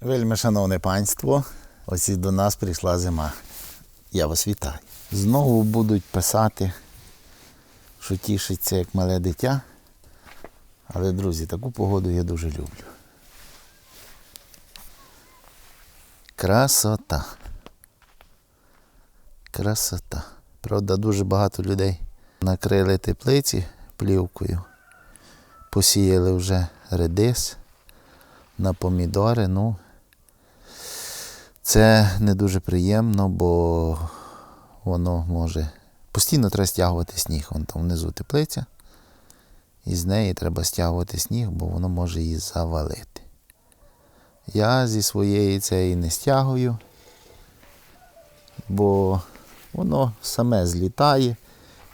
Вельми шановне панство, ось і до нас прийшла зима. Я вас вітаю. Знову будуть писати, що тішиться як мале дитя. Але, друзі, таку погоду я дуже люблю. Красота. Красота. Правда, дуже багато людей накрили теплиці плівкою, посіяли вже редис на помідори. Ну, це не дуже приємно, бо воно може. Постійно треба стягувати сніг. Вон там внизу теплиця. І з неї треба стягувати сніг, бо воно може її завалити. Я зі своєї цієї не стягую, бо воно саме злітає,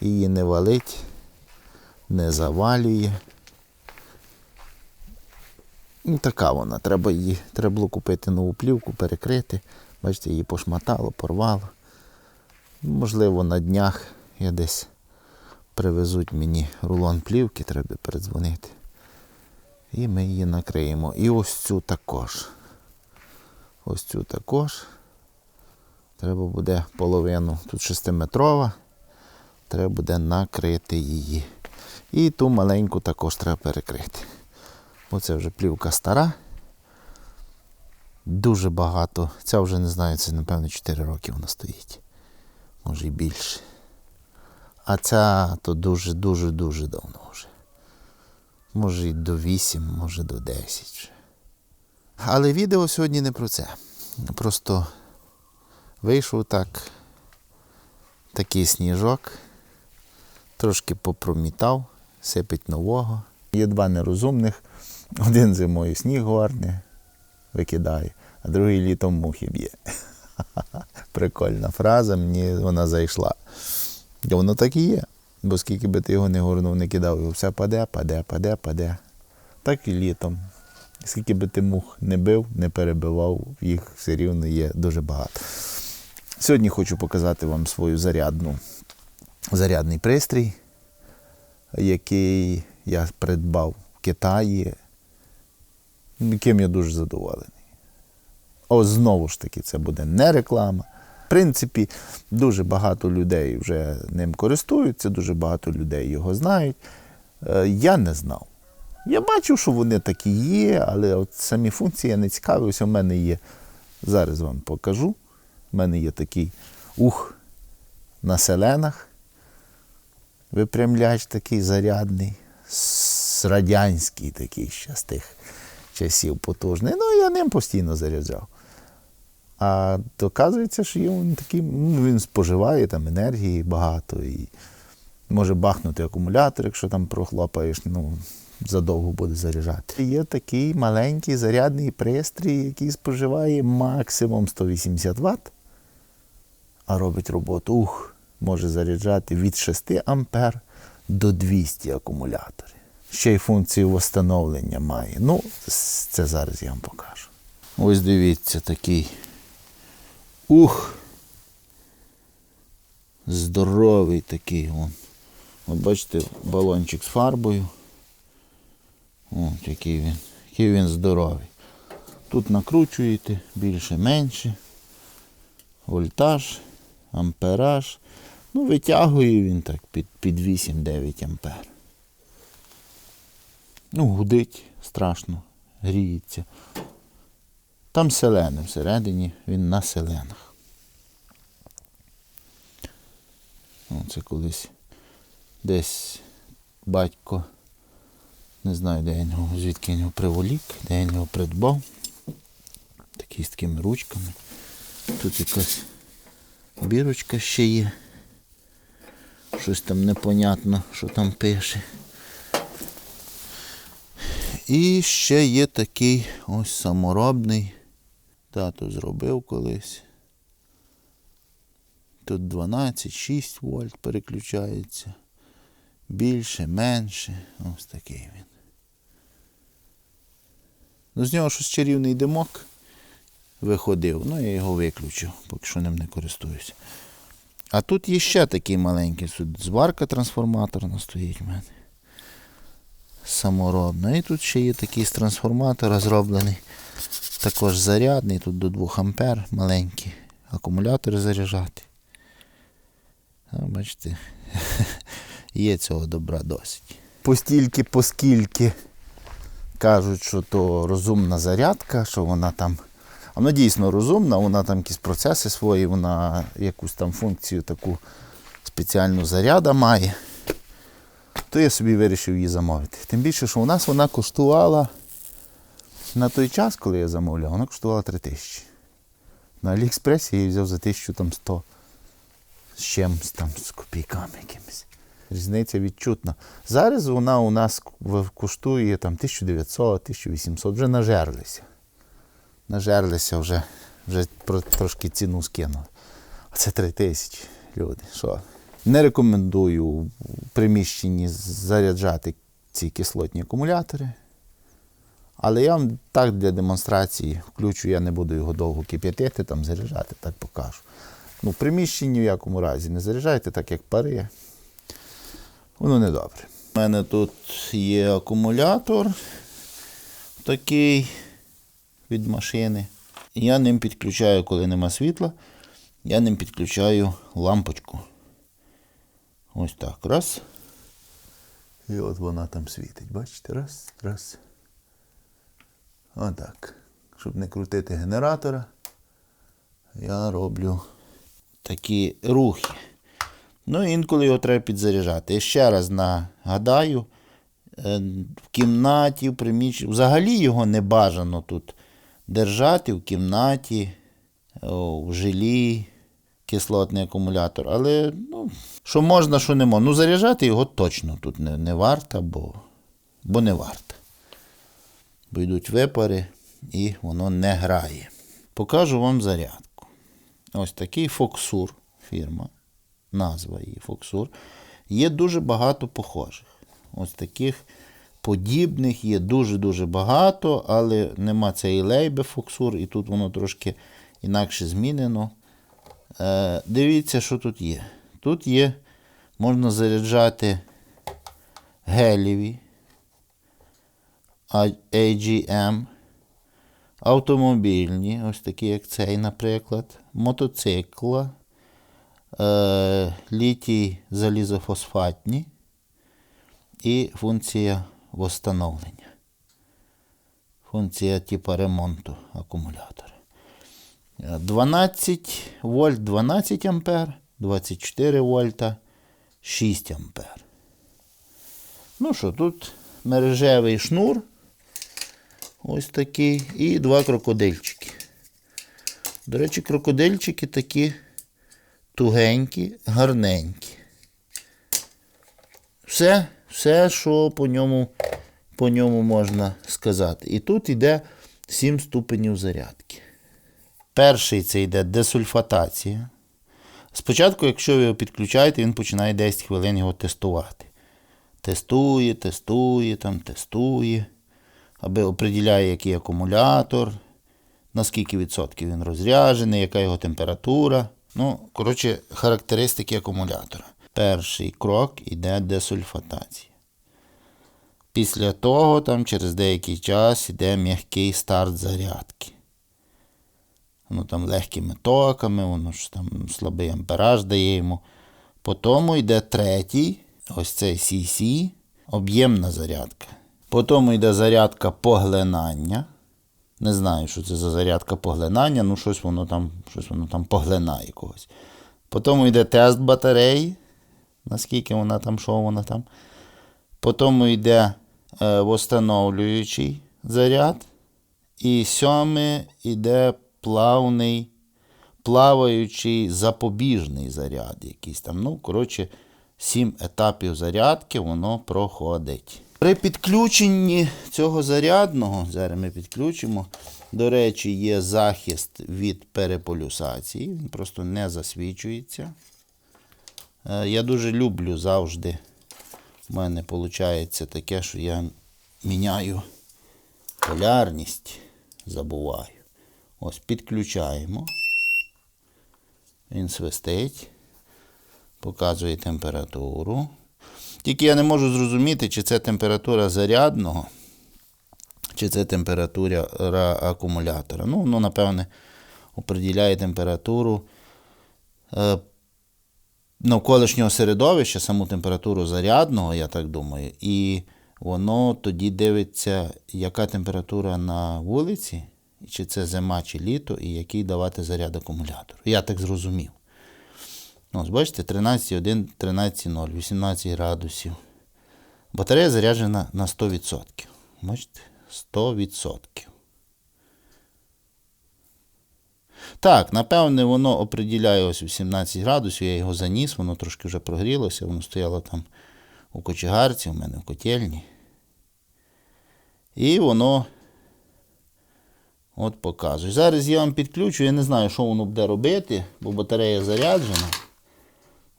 її не валить, не завалює. Ну, така вона. Треба її, треба було купити нову плівку, перекрити. Бачите, її пошматало, порвало. Можливо, на днях я десь привезуть мені рулон плівки, треба передзвонити. І ми її накриємо. І ось цю також. Ось цю також. Треба буде половину, тут шестиметрова, треба буде накрити її. І ту маленьку також треба перекрити. Бо це вже плівка стара. Дуже багато. Ця вже не знаю, це напевно 4 роки вона стоїть. Може і більше. А ця то дуже-дуже-дуже давно вже. Може і до 8, може до 10. Але відео сьогодні не про це. Просто вийшов так такий сніжок, трошки попромітав, сипить нового. Є два нерозумних. Один зимою сніг горне, викидає, а другий літом мухи б'є. Прикольна фраза, мені вона зайшла. І воно так і є. Бо скільки би ти його не горнув, не кидав, його все паде, паде, паде, паде. Так і літом. Скільки би ти мух не бив, не перебивав, їх все рівно є дуже багато. Сьогодні хочу показати вам свою зарядну, зарядний пристрій, який я придбав в Китаї, яким я дуже задоволений. Ось знову ж таки, це буде не реклама. В принципі, дуже багато людей вже ним користуються, дуже багато людей його знають. Е, Я не знав. Я бачив, що вони такі є, але от самі функції я не цікавився. У мене є, зараз вам покажу. У мене є такий ух на селенах. Випрямляч такий зарядний, радянський такий ще з тих часів потужний. Ну, я ним постійно заряджав. А доказується, що він такий, ну, він споживає там енергії багато і може бахнути акумулятор, якщо там прохлопаєш, ну, задовго буде заряджати. Є такий маленький зарядний пристрій, який споживає максимум 180 Вт, а робить роботу. Ух, може заряджати від 6 ампер до 200 акумуляторів. Ще й функцію встановлення має. Ну, це зараз я вам покажу. Ось дивіться, такий. Ух! Здоровий такий. Вон. От бачите, балончик з фарбою. От який він. Який він здоровий. Тут накручуєте більше менше. Вольтаж, ампераж. Ну, витягує він так під, під 8-9 ампер. Ну, гудить страшно, гріється. Там селени всередині, він на селенах. Це колись десь батько, не знаю, де він його, звідки він його приволік, де він його придбав. Такий з такими ручками. Тут якась бірочка ще є. Щось там непонятно, що там пише. І ще є такий ось саморобний. Тато зробив колись. Тут 12, 6 вольт переключається. Більше, менше. Ось такий він. Ну, з нього щось чарівний димок виходив. Ну, я його виключив, поки що ним не користуюся. А тут є ще такий маленький. Тут зварка трансформаторна стоїть в мене. Саморобна. І тут ще є такий з трансформатора зроблений. також зарядний, тут до 2 ампер маленький. Акумулятори заряджати. А, бачите, є цього добра досить. Постільки, поскільки кажуть, що то розумна зарядка, що вона там. а Вона дійсно розумна, вона там якісь процеси свої, вона якусь там функцію таку спеціальну заряда має. То я собі вирішив її замовити. Тим більше, що у нас вона коштувала на той час, коли я замовляв, вона коштувала 3 тисячі. На Аліекспресі я її взяв за 1100 з чимось там, з копійками якимись. Різниця відчутна. Зараз вона у нас коштує там 1900, 1800, вже нажерлися. Нажерлися вже, вже трошки ціну скинули. А це 3 тисячі, люди. Що? Не рекомендую в приміщенні заряджати ці кислотні акумулятори. Але я вам так для демонстрації включу, я не буду його довго кип'ятити, там заряджати, так покажу. Ну, в приміщенні в якому разі не заряджайте, так як пари. Воно не добре. У мене тут є акумулятор такий від машини. Я ним підключаю, коли нема світла, я ним підключаю лампочку. Ось так. Раз. І от вона там світить. Бачите? Раз, раз. Отак. Щоб не крутити генератора, я роблю такі рухи. Ну, інколи його треба підзаряджати. І ще раз нагадаю, е, в кімнаті, в приміщенні, взагалі його не бажано тут держати в кімнаті, в жилі, кислотний акумулятор. Але ну, що можна, що не можна. Ну, заряджати його точно тут не, не варто, бо, бо не варто. Бо йдуть випари і воно не грає. Покажу вам зарядку. Ось такий Фоксур фірма. Назва її Фоксур. Є дуже багато похожих. Ось таких подібних є дуже-дуже багато, але нема цієї лейби Фоксур, і тут воно трошки інакше змінено. Е, дивіться, що тут є. Тут є, можна заряджати геліві, AGM, автомобільні, ось такі, як цей, наприклад, мотоцикла, е, літій залізофосфатні і функція восстановлення. Функція типу ремонту акумулятора. Е, 12 вольт 12 ампер, 24 вольта 6 ампер. Ну що, тут мережевий шнур. Ось такий. І два крокодильчики. До речі, крокодильчики такі тугенькі, гарненькі. Все, все, що по ньому, по ньому можна сказати. І тут йде 7 ступенів зарядки. Перший це йде десульфатація. Спочатку, якщо ви його підключаєте, він починає 10 хвилин його тестувати. Тестує, тестує, там, тестує, аби оприділяє, який акумулятор, наскільки відсотків він розряджений, яка його температура. Ну, коротше, характеристики акумулятора. Перший крок іде десульфатація. Після того, там, через деякий час, йде м'який старт зарядки. Воно там легкими токами, воно ж там слабий ампераж дає йому. Потім йде третій, ось цей CC, об'ємна зарядка. Потім йде зарядка поглинання. Не знаю, що це за зарядка поглинання, ну щось воно там, щось воно там поглинає когось. Потім йде тест батареї, наскільки вона там, що вона там. Потім йде е, восстановлюючий заряд. І сьоме йде плавний, плаваючий запобіжний заряд якийсь там. Ну, коротше, сім етапів зарядки воно проходить. При підключенні цього зарядного, зараз ми підключимо, до речі, є захист від переполюсації, він просто не засвічується. Е, Я дуже люблю завжди. У мене виходить таке, що я міняю полярність, забуваю. Ось підключаємо. Він свистить, показує температуру. Тільки я не можу зрозуміти, чи це температура зарядного, чи це температура акумулятора. Ну, воно, напевне, определяє температуру е, навколишнього середовища, саму температуру зарядного, я так думаю, і воно тоді дивиться, яка температура на вулиці, чи це зима, чи літо, і який давати заряд акумулятору. Я так зрозумів. Ось, бачите, 13,1, 13,0, 18 градусів. Батарея заряджена на 100%. Бачите? 100%. Так, напевне, воно определяє ось 18 градусів, я його заніс, воно трошки вже прогрілося, воно стояло там у кочегарці, у мене в котельні. І воно от показує. Зараз я вам підключу, я не знаю, що воно буде робити, бо батарея заряджена.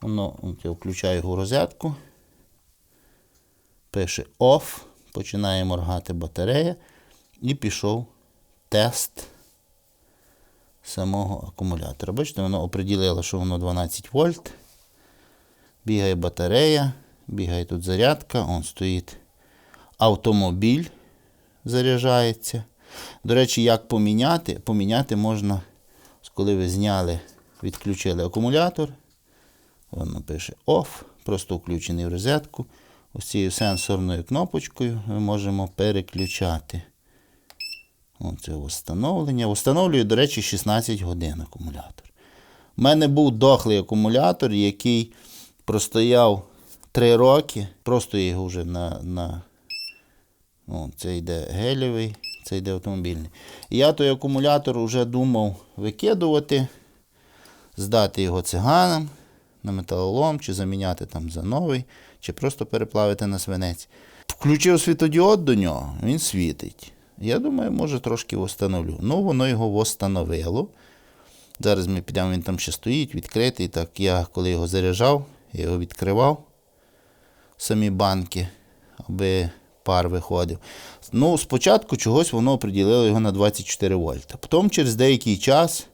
Воно, от я включаю його в розетку. Пише OFF, починає моргати батарея. І пішов тест самого акумулятора. Бачите, воно оприділило, що воно 12 вольт. Бігає батарея, бігає тут зарядка, он стоїть автомобіль, заряджається. До речі, як поміняти? Поміняти можна, коли ви зняли, відключили акумулятор. Воно пише OFF, просто включений в розетку. Ось цією сенсорною кнопочкою ми можемо переключати. Оце встановлення. Встановлюю, до речі, 16 годин акумулятор. У мене був дохлий акумулятор, який простояв 3 роки. Просто його вже на. на... О, це йде гелєвий, це йде автомобільний. Я той акумулятор вже думав викидувати, здати його циганам на металолом, чи заміняти там за новий, чи просто переплавити на свинець. Включив світодіод до нього, він світить. Я думаю, може трошки встановлю. Ну, воно його встановило. Зараз ми підемо, він там ще стоїть, відкритий. Так, я коли його заряджав, я його відкривав самі банки, аби пар виходив. Ну, спочатку чогось воно оприділило його на 24 вольта. Потім через деякий час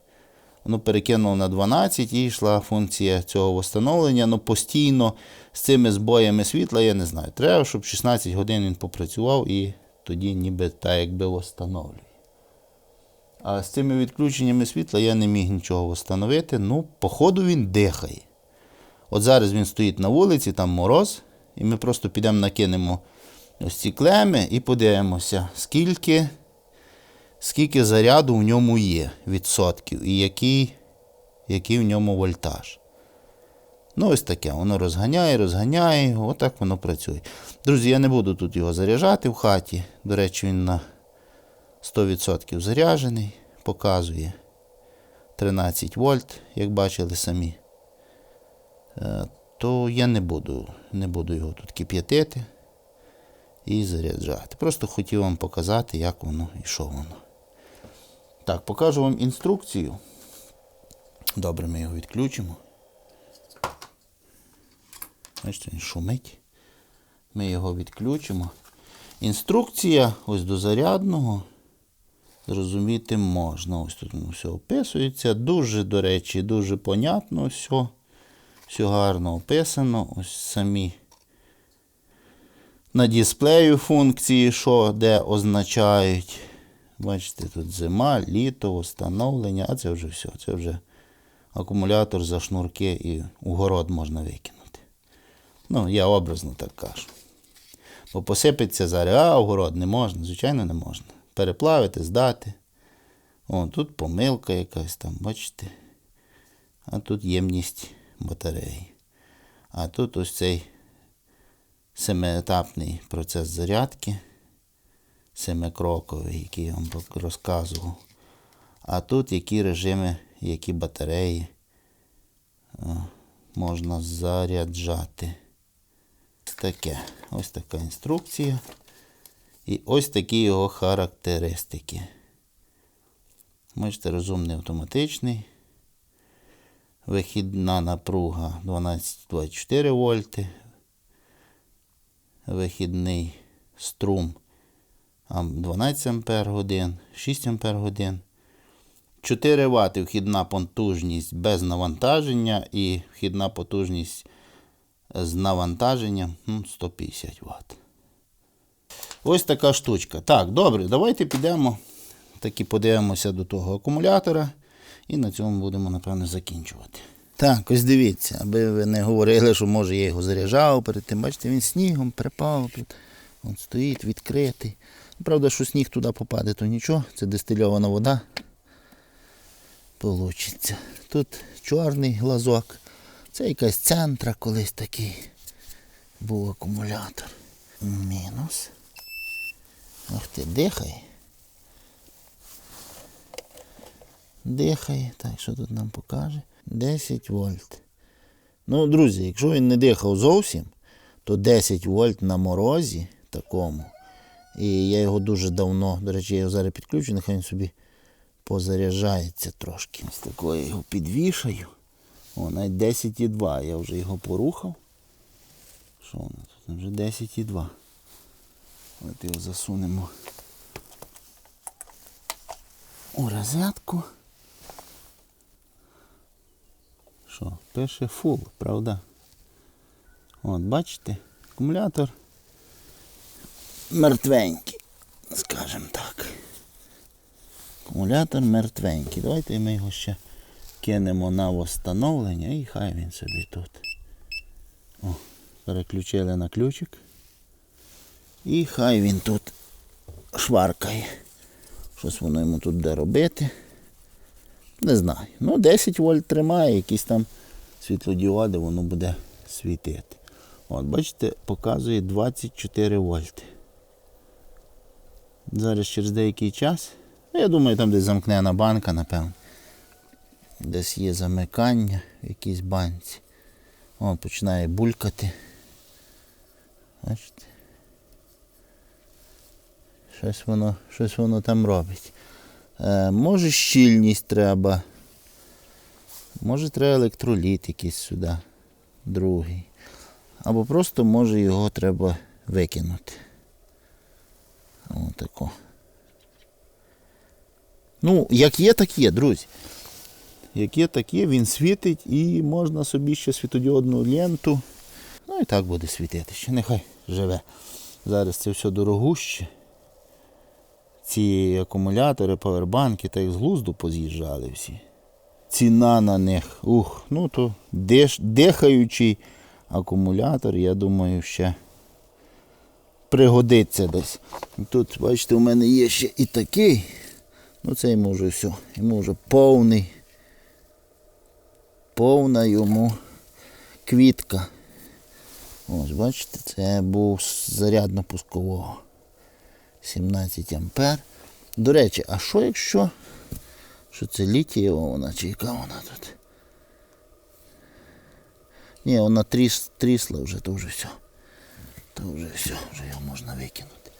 воно перекинуло на 12 і йшла функція цього встановлення. Ну, постійно з цими збоями світла, я не знаю. Треба, щоб 16 годин він попрацював і тоді ніби так якби встановлює. А з цими відключеннями світла я не міг нічого встановити. Ну, походу, він дихає. От зараз він стоїть на вулиці, там мороз, і ми просто підемо накинемо ось ці клеми і подивимося, скільки, скільки заряду в ньому є відсотків і який, який в ньому вольтаж. Ну, ось таке, воно розганяє, розганяє, його, отак воно працює. Друзі, я не буду тут його заряджати в хаті. До речі, він на 100% заряджений, показує 13 вольт, як бачили самі. Е, То я не буду, не буду його тут кип'ятити і заряджати. Просто хотів вам показати, як воно і що воно. Так, покажу вам інструкцію. Добре, ми його відключимо. Бачите, він шумить. Ми його відключимо. Інструкція ось до зарядного. Зрозуміти можна. Ось тут все описується. Дуже, до речі, дуже понятно все. Все гарно описано. Ось самі на дисплею функції, що де означають. Бачите, тут зима, літо, встановлення, а це вже все. Це вже акумулятор за шнурки і у город можна викинути. Ну, я образно так кажу. Бо посипеться зараз, а огород не можна, звичайно, не можна. Переплавити, здати. О, тут помилка якась там, бачите. А тут ємність батареї. А тут ось цей семиетапний процес зарядки. Семикроковий, який я вам розказував. А тут які режими, які батареї можна заряджати таке. Ось така інструкція. І ось такі його характеристики. Бачите, розумний автоматичний. Вихідна напруга 12-24 вольти. Вихідний струм 12 ампер годин, 6 ампер годин. 4 Вт вхідна потужність без навантаження і вхідна потужність з навантаженням ну, 150 Вт. Ось така штучка. Так, добре, давайте підемо. Таки подивимося до того акумулятора. І на цьому будемо, напевно, закінчувати. Так, ось дивіться, аби ви не говорили, що може я його заряджав перед тим. Бачите, він снігом припав. Тут. Він стоїть відкритий. Правда, що сніг туди попаде, то нічого. Це дистильована вода. Получиться. Тут чорний глазок. Це якась центра колись такий був акумулятор. Мінус. Ах ти, дихай. Дихає. Так, що тут нам покаже? 10 вольт. Ну, друзі, якщо він не дихав зовсім, то 10 вольт на морозі такому. І я його дуже давно, до речі, я його зараз підключу, нехай він собі позаряджається трошки. Ось такою я його підвішаю. О, навіть 10,2. Я вже його порухав. Що воно тут? Вже 10,2. От його засунемо у розетку. Що, пише фул, правда? От, бачите, акумулятор мертвенький, скажімо так. Акумулятор мертвенький. Давайте ми його ще кинемо на встановлення і хай він собі тут. О, переключили на ключик. І хай він тут шваркає. Щось воно йому тут буде робити. Не знаю. Ну, 10 вольт тримає, якісь там світлодіоди, воно буде світити. От, бачите, показує 24 вольти. Зараз через деякий час. Ну, я думаю, там десь замкнена банка, напевно. Десь є замикання в якійсь банці. О, починає булькати. Бачите? Щось воно, щось воно там робить. Е, може щільність треба. Може треба електроліт якийсь сюди. Другий. Або просто може його треба викинути. Отако. Ну, як є, так є, друзі. Як є, так є, він світить і можна собі ще світодіодну ленту. Ну і так буде світити. Ще нехай живе. Зараз це все дорогуще. Ці акумулятори, павербанки, так з глузду поз'їжджали всі. Ціна на них. Ух, ну то диш, дихаючий акумулятор, я думаю, ще пригодиться десь. Тут, бачите, у мене є ще і такий. Ну це йому вже все. Йому вже повний. Повна йому квітка. Ось, бачите, це був з зарядно-пускового. 17 ампер. До речі, а що якщо? Що це літієва вона чи яка вона тут? Ні, вона тріс, трісла вже, то вже все. То вже все, вже його можна викинути.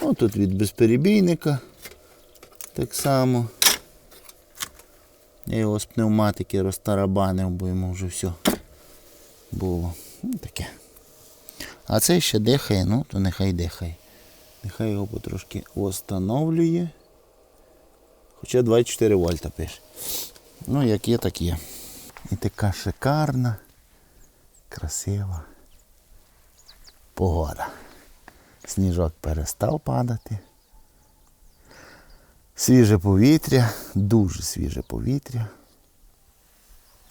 О, тут від безперебійника. Так само. Я його з пневматики розтарабанив, бо йому вже все було. Ну, таке. А цей ще дихає, ну то нехай дихає. Нехай його потрошки встановлює. Хоча 24 вольта пише. Ну, як є, так є. І така шикарна, красива погода. Сніжок перестав падати. Свіже повітря, дуже свіже повітря.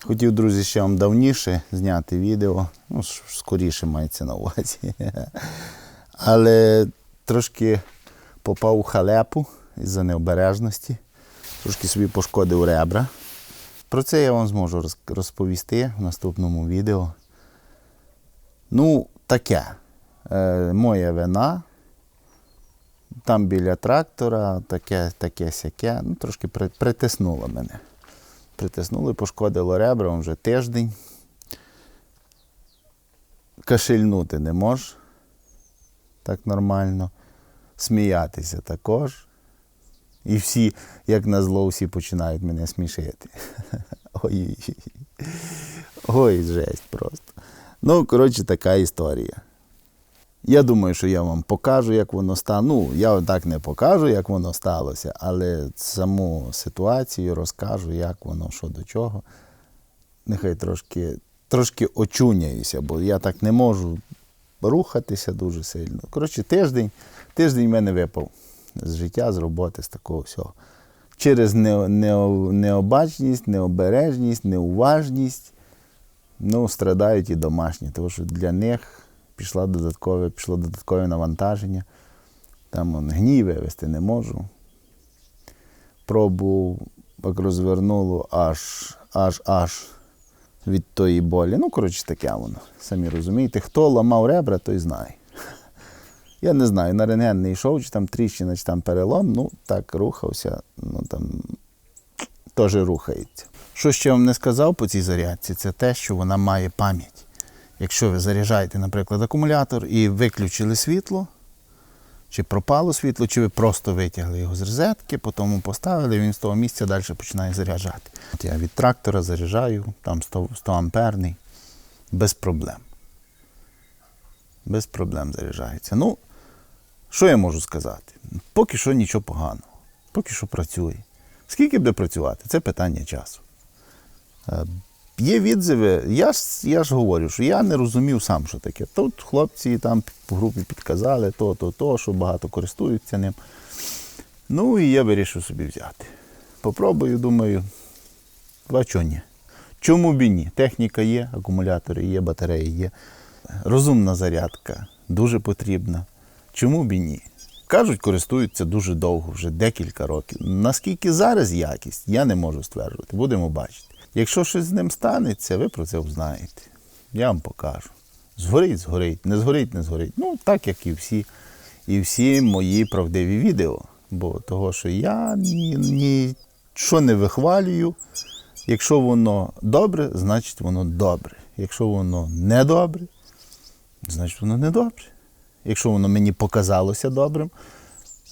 Хотів, друзі, ще вам давніше зняти відео. Ну, скоріше мається на увазі. Але трошки попав у халепу із-за необережності. Трошки собі пошкодив ребра. Про це я вам зможу розповісти в наступному відео. Ну, таке. Е, моя вина. Там біля трактора, таке, таке сяке. Ну, трошки при, притиснуло мене. Притиснуло і пошкодило ребра вже тиждень. Кашельнути не можеш так нормально. Сміятися також. І всі, як назло, всі починають мене смішити. Ой, ой, жесть просто. Ну, коротше, така історія. Я думаю, що я вам покажу, як воно стало. Ну, я так не покажу, як воно сталося, але саму ситуацію розкажу, як воно, що до чого. Нехай трошки, трошки очуняюся, бо я так не можу рухатися дуже сильно. Коротше, тиждень, тиждень мене випав з життя, з роботи, з такого всього. Через не, не, необачність, необережність, неуважність. Ну, страдають і домашні, тому що для них пішла додаткове, пішло додаткове навантаження. Там он, гній вивести не можу. Пробував, як розвернуло, аж, аж, аж від тої болі. Ну, коротше, таке воно. Самі розумієте, хто ламав ребра, той знає. Я не знаю, на рентген не йшов, чи там тріщина, чи там перелом, ну так рухався, ну там теж рухається. Що ще вам не сказав по цій зарядці, це те, що вона має пам'ять. Якщо ви заряджаєте, наприклад, акумулятор і виключили світло, чи пропало світло, чи ви просто витягли його з розетки, потім поставили, він з того місця далі починає заряджати. Я від трактора заряджаю, там 100, 100 амперний, без проблем. Без проблем заряджається. Ну, що я можу сказати? Поки що нічого поганого. Поки що працює. Скільки буде працювати? Це питання часу. Є відзиви, я ж, я ж говорю, що я не розумів сам, що таке. Тут хлопці там по групі підказали то, то, то, що багато користуються ним. Ну і я вирішив собі взяти. Попробую, думаю, а чого ні? Чому б і ні? Техніка є, акумулятори є, батареї є. Розумна зарядка, дуже потрібна. Чому б і ні? Кажуть, користуються дуже довго, вже декілька років. Наскільки зараз якість, я не можу стверджувати. Будемо бачити. Якщо щось з ним станеться, ви про це узнаєте. Я вам покажу. Згорить, згорить, не згорить, не згорить. Ну, так як і всі, і всі мої правдиві відео. Бо того, що я нічого не вихвалюю. Якщо воно добре, значить воно добре. Якщо воно не добре, значить воно не добре. Якщо воно мені показалося добрим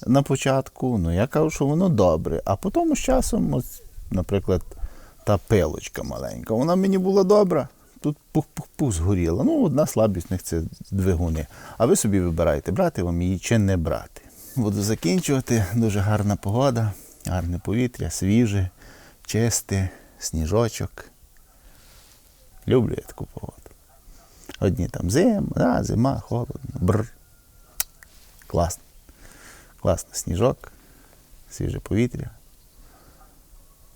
на початку, ну я кажу, що воно добре. А потім з часом, ось, наприклад, та пилочка маленька, вона мені була добра. Тут пух-пух-пух згоріла. Ну, одна слабість в них це двигуни. А ви собі вибираєте, брати вам її чи не брати. Буду закінчувати. Дуже гарна погода, гарне повітря, свіже, чисте, сніжочок. Люблю я таку погоду. Одні там зима, да, зима, холодно, бр. Класно. Класно сніжок, свіже повітря.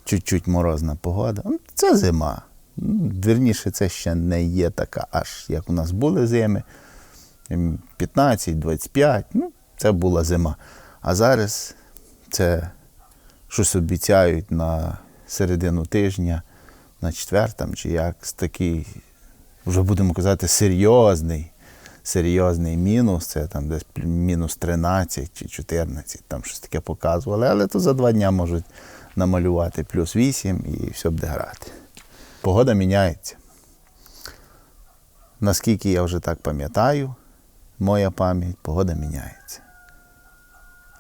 Чуть-чуть морозна погода. Ну, Це зима. Ну, Вірніше, це ще не є така, аж як у нас були зими. 15-25, ну, це була зима. А зараз це щось обіцяють на середину тижня, на четвер там, чи як, такий, вже будемо казати, серйозний, серйозний мінус. Це там десь мінус 13 чи 14, там щось таке показували. Але то за два дня можуть намалювати плюс 8 і все буде грати. Погода міняється. Наскільки я вже так пам'ятаю, моя пам'ять, погода міняється.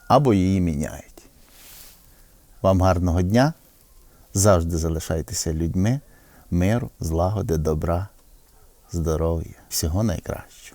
Або її міняють. Вам гарного дня. Завжди залишайтеся людьми, миру, злагоди, добра, здоров'я. Всього найкращого.